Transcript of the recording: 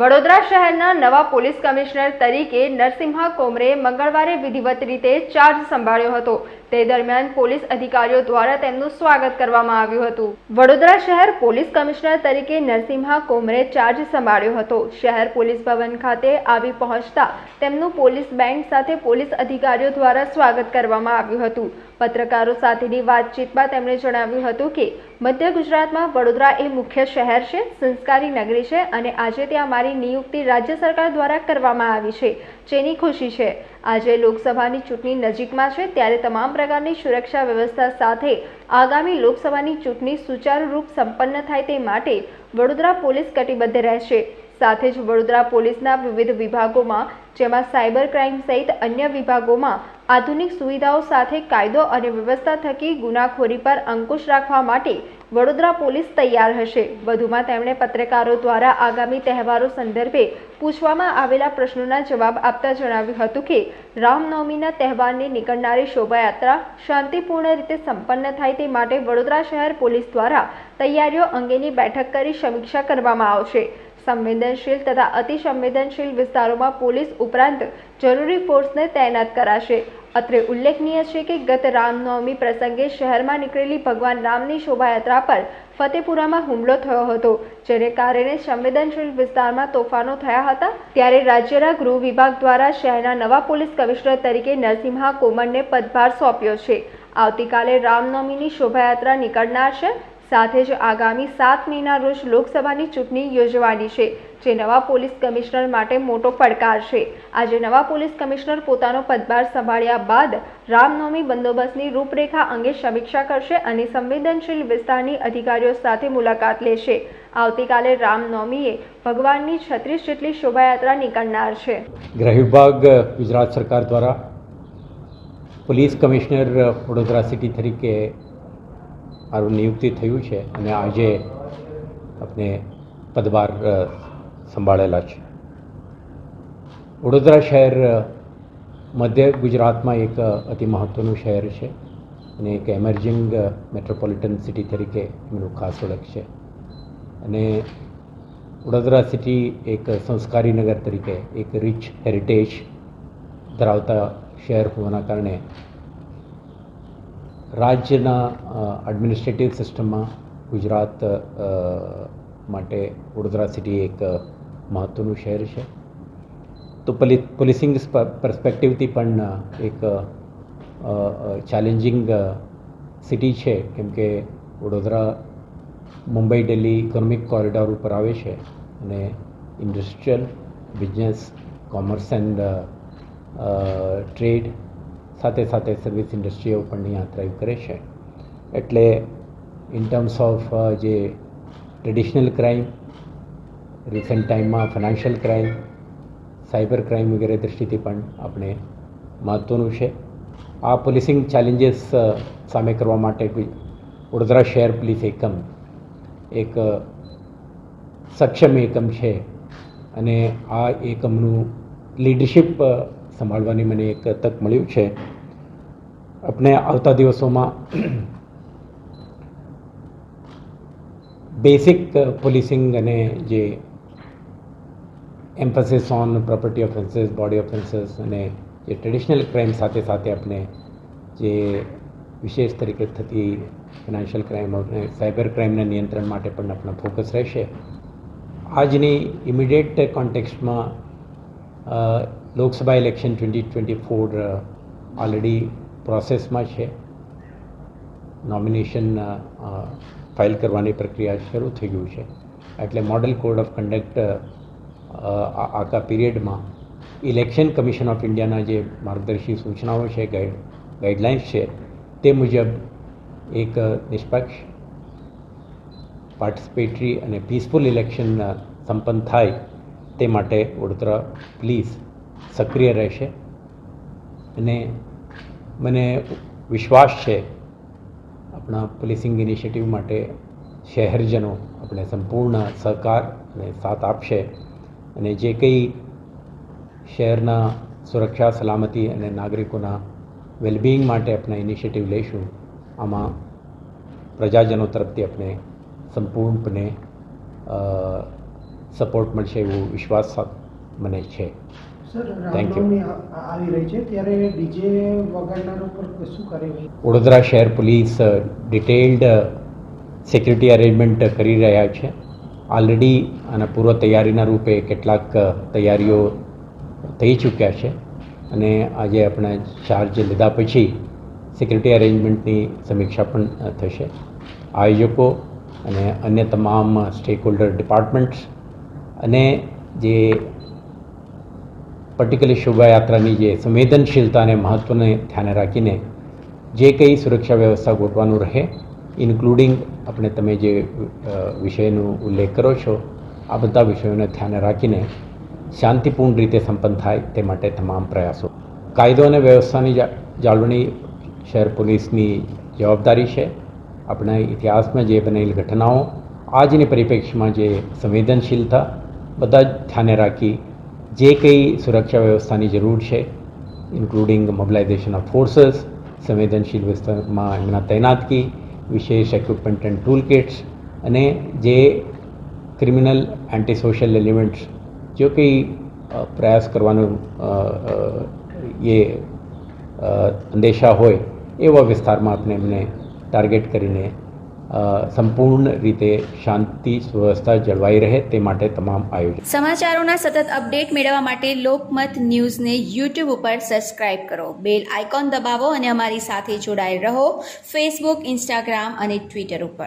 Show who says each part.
Speaker 1: વડોદરા શહેરના નવા police commissioner તરીકે નરસિંહા કોમરે મંગળવારે વિધિવત રીતે ચાર્જ સંભાળ્યો હતો. તે દરમિયાન પોલીસ અધિકારીઓ દ્વારા તેમનું સ્વાગત કરવામાં આવ્યું હતું. વડોદરા શહેર પોલીસ કમિશનર તરીકે નરસિંહા કોમરે ચાર્જ સંભાળ્યો હતો. શહેર પોલીસ ભવન ખાતે આવી પહોંચતા તેમનું પોલીસ બેન્ડ સાથે પોલીસ અધિકારીઓ દ્વારા સ્વાગત કરવામાં આવ્યું હતું. પત્રકારો સાથેની વાતચીતમાં તેમણે જણાવ્યું હતું કે મધ્ય ગુજરાતમાં વડોદરા એ મુખ્ય શહેર છે, સંસ્કારી નગરી છે અને આજે ત્યાં મારી નિયુક્તિ રાજ્ય સરકાર દ્વારા કરવામાં આવી છે, જેની ખુશી છે. આજે લોકસભાની ચૂંટણી નજીકમાં છે, ત્યારે તમામ પ્રકારની સુરક્ષા વ્યવસ્થા સાથે આગામી લોકસભાની ચૂંટણી સુચારુરૂપ સંપન્ન થાય તે માટે વડોદરા પોલીસ કટિબદ્ધ રહેશે. સાથે જ વડોદરા પોલીસના વિવિધ વિભાગોમાં, જેમાં સાયબર ક્રાઇમ સહિત અન્ય વિભાગોમાં આધુનિક સુવિધાઓ સાથે કાયદો અને વ્યવસ્થા થકી ગુનાખોરી પર અંકુશ રાખવા માટે વડોદરા પોલીસ તૈયાર હશે. વધુમાં તેમણે પત્રકારો દ્વારા આગામી તહેવારો સંદર્ભે પૂછવામાં આવેલા પ્રશ્નોના જવાબ આપતા જણાવ્યું હતું કે, રામનવમીના તહેવારની નીકળનારી શોભાયાત્રા શાંતિપૂર્ણ રીતે સંપન્ન થાય તે માટે વડોદરા શહેર પોલીસ દ્વારા તૈયારીઓ અંગેની બેઠક કરી સમીક્ષા કરવામાં આવશે. સંવેદનશીલ તથા અતિસંવેદનશીલ વિસ્તારોમાં પોલીસ ઉપરાંત જરૂરી ફોર્સને તૈનાત કરાશે. અત્રે ઉલ્લેખનીય છે કે ગત રામનવમી પ્રસંગે શહેરમાં નીકળેલી ભગવાન રામની શોભાયાત્રા પર ફતેપુરામાં હુમલો થયો હતો, જેને કારણે સંવેદનશીલ વિસ્તારમાં તોફાનો થયા હતા. ત્યારે રાજ્યના ગૃહ વિભાગ દ્વારા શહેરના નવા પોલીસ કમિશનર તરીકે નરસિંહા કોમરને પદભાર સોંપ્યો છે. આવતીકાલે રામનવમીની શોભાયાત્રા નીકળનાર છે. સાથે જ આગામી સાત મેના રોજ લોકસભાની ચૂંટણી યોજવાની છે, જે નવા પોલીસ કમિશનર માટે મોટો પડકાર છે. આજે નવા પોલીસ કમિશનર પોતાનો પદભાર સંભાળ્યા બાદ રામનવમી બંદોબસ્તની રૂપરેખા અંગે સમીક્ષા કરશે અને સંવેદનશીલ વિસ્તારની અધિકારીઓ સાથે મુલાકાત લેશે. આવતીકાલે રામનવમીએ ભગવાનની છત્રીસ જેટલી શોભાયાત્રા નીકળનાર છે.
Speaker 2: ગૃહ વિભાગ, ગુજરાત સરકાર દ્વારા પોલીસ કમિશનર વડોદરા સિટી તરીકે મારું નિયુક્તિ થયું છે અને આજે આપણે પદભાર સંભાળેલા છે. વડોદરા શહેર મધ્ય ગુજરાતમાં એક અતિ મહત્ત્વનું શહેર છે અને એક એમર્જિંગ મેટ્રોપોલિટન સિટી તરીકે એમનું ખાસ ઓળખ છે. અને વડોદરા સિટી એક સંસ્કારી નગર તરીકે એક રિચ હેરિટેજ ધરાવતા શહેર હોવાના કારણે રાજ્યના એડમિનિસ્ટ્રેટિવ સિસ્ટમમાં ગુજરાત માટે વડોદરા સિટી એક મહત્ત્વનું શહેર છે. તો પલી પોલીસિંગ પર્સપેક્ટિવથી પણ એક ચેલેન્જિંગ સિટી છે. કેમ કે વડોદરા મુંબઈ દિલ્હી ઇકોનોમિક કોરિડોર ઉપર આવે છે અને industrial business commerce and trade સાથે સાથે સર્વિસ ઇન્ડસ્ટ્રીઓ પણ અહીંયા થ્રાઈવ કરે છે. એટલે ઇન ટર્મ્સ ઓફ જે ટ્રેડિશનલ ક્રાઇમ રિસન્ટ ટાઈમમાં ફાઇનાન્શિયલ ક્રાઇમ સાયબર ક્રાઇમ વગેરે દૃષ્ટિથી પણ આપણે મહત્ત્વનું છે. આ પોલીસિંગ ચેલેન્જીસ સામે કરવા માટે વડોદરા શહેર પોલીસ એકમ એક સક્ષમ એકમ છે. અને આ એકમનું લીડરશિપ સંભાળવાની મને એક તક મળ્યું છે. આપણે આવતા દિવસોમાં બેસિક પોલીસિંગ અને જે emphasis on property offences body offences અને જે ટ્રેડિશનલ ક્રાઇમ સાથે સાથે આપણે જે વિશેષ તરીકે થતી ફિનાન્શિયલ ક્રાઇમ અને સાયબર ક્રાઇમના નિયંત્રણ માટે પણ આપણો ફોકસ રહેશે. આજની immediate કોન્ટેક્સ્ટમાં Lok Sabha election twenty twenty four already પ્રોસેસમાં છે. નોમિનેશન ફાઇલ કરવાની પ્રક્રિયા શરૂ થઈ ગયું છે. એટલે મોડલ કોડ ઓફ કન્ડક્ટ આખા પીરિયડમાં ઇલેક્શન કમિશન ઓફ ઇન્ડિયાના જે માર્ગદર્શી સૂચનાઓ છે ગાઈડ ગાઈડલાઇન્સ છે, તે મુજબ એક નિષ્પક્ષ પાર્ટિસિપેટરી અને પીસફુલ ઇલેક્શન સંપન્ન થાય તે માટે વડોદરા પોલીસ સક્રિય રહેશે. અને મને વિશ્વાસ છે આપણા પોલીસિંગ ઇનિશિયેટિવ માટે શહેરજનો આપણે સંપૂર્ણ સહકાર અને સાથ આપશે. અને જે કંઈ શહેરના સુરક્ષા, સલામતી અને નાગરિકોના વેલબિંગ માટે આપણે ઇનિશિયેટિવ લઈશું, આમાં પ્રજાજનો તરફથી આપણે સંપૂર્ણપણે સપોર્ટ મળશે એવો વિશ્વાસ મને છે. વડોદરા શહેર પોલીસ ડિટેલ્ડ સિક્યુરિટી અરેન્જમેન્ટ કરી રહ્યા છે. ઓલરેડી આના પૂર્વ તૈયારીના રૂપે કેટલાક તૈયારીઓ થઈ ચૂક્યા છે. અને આજે આપણે ચાર્જ લીધા પછી સિક્યુરિટી અરેન્જમેન્ટની સમીક્ષા પણ થશે. આયોજકો અને અન્ય તમામ સ્ટેક હોલ્ડર ડિપાર્ટમેન્ટ્સ અને જે પર્ટિક્યુલર શોભાયાત્રાની જે સંવેદનશીલતા અને મહત્ત્વને ધ્યાને રાખીને જે કંઈ સુરક્ષા વ્યવસ્થા ગોઠવાનું રહે ઇન્ક્લુડિંગ આપણે તમે જે વિષયનો ઉલ્લેખ કરો છો, આ બધા વિષયોને ધ્યાને રાખીને શાંતિપૂર્ણ રીતે સંપન્ન થાય તે માટે તમામ પ્રયાસો. કાયદો અને વ્યવસ્થાની જાળવણી શહેર પોલીસની જવાબદારી છે. આપણા ઇતિહાસમાં જે બનેલી ઘટનાઓ, આજની પરિપ્રેક્ષમાં જે સંવેદનશીલતા, બધા જ ધ્યાને રાખી જે કંઈ સુરક્ષા વ્યવસ્થાની જરૂર છે ઇન્ક્લુડિંગ મોબિલાઇઝેશન ઓફ ફોર્સીસ સંવેદનશીલ વિસ્તારમાં એમના તૈનાતકી, વિશેષ ઇક્વિપમેન્ટ એન્ડ ટૂલ કિટ્સ અને જે ક્રિમિનલ એન્ટી સોશિયલ એલિમેન્ટ્સ જો કંઈ પ્રયાસ કરવાનો એ અંદેશા હોય, એવા વિસ્તારમાં આપણે એમને ટાર્ગેટ કરીને સંપૂર્ણ રીતે શાંતિ સુવ્યવસ્થા જળવાઈ રહે તે માટે તમામ આયોજન.
Speaker 3: સમાચારોના સતત અપડેટ મેળવવા માટે લોકમત ન્યૂઝને યુટ્યુબ ઉપર સબસ્ક્રાઇબ કરો. બેલ આઇકોન દબાવો અને અમારી સાથે જોડાયેલ રહો ફેસબુક, ઇન્સ્ટાગ્રામ અને ટ્વિટર ઉપર.